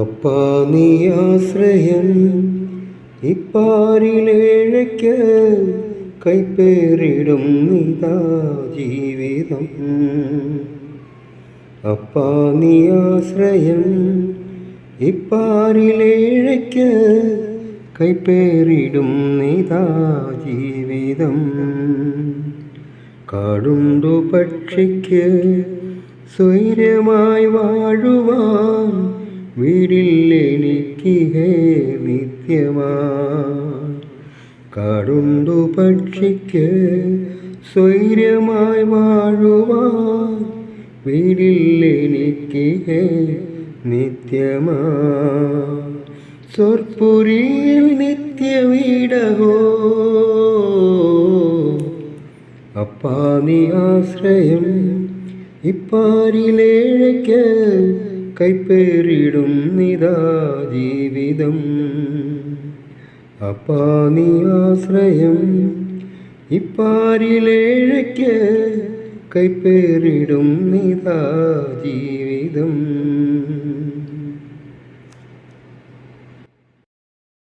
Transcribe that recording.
അപ്പാ നീ ആശ്രയം ഇപ്പാരിലേഴയ്ക്ക് കൈപ്പേറിടും നിതാ ജീവിതം. അപ്പാ ഇപ്പാരിലേഴയ്ക്ക് കൈപ്പേറിടും നിതാ ജീവിതം. കാടുണ്ടു പക്ഷിക്ക് സ്വൈര്യമായി വാഴുവാൻ വീടില്ലെനിക്ക് ഹേ നിത്യമാ. കാടുണ്ടു പക്ഷിക്ക് സ്വൈര്യമായി വാഴുവാൻ വീടില്ലെനിക്ക് ഹേ നിത്യമാ. സ്വർപ്പുരിയിൽ നിത്യവീടകോ. അപ്പാ നീ ആശ്രയം ഇപ്പാരിലേഴയ്ക്ക് കൈപ്പേറിടും നിതാ ജീവിതം. അപ്പാ നീ ആശ്രയം ഇപ്പാരിലേഴയ്ക്ക് കൈപ്പേറിടും നിതാ ജീവിതം.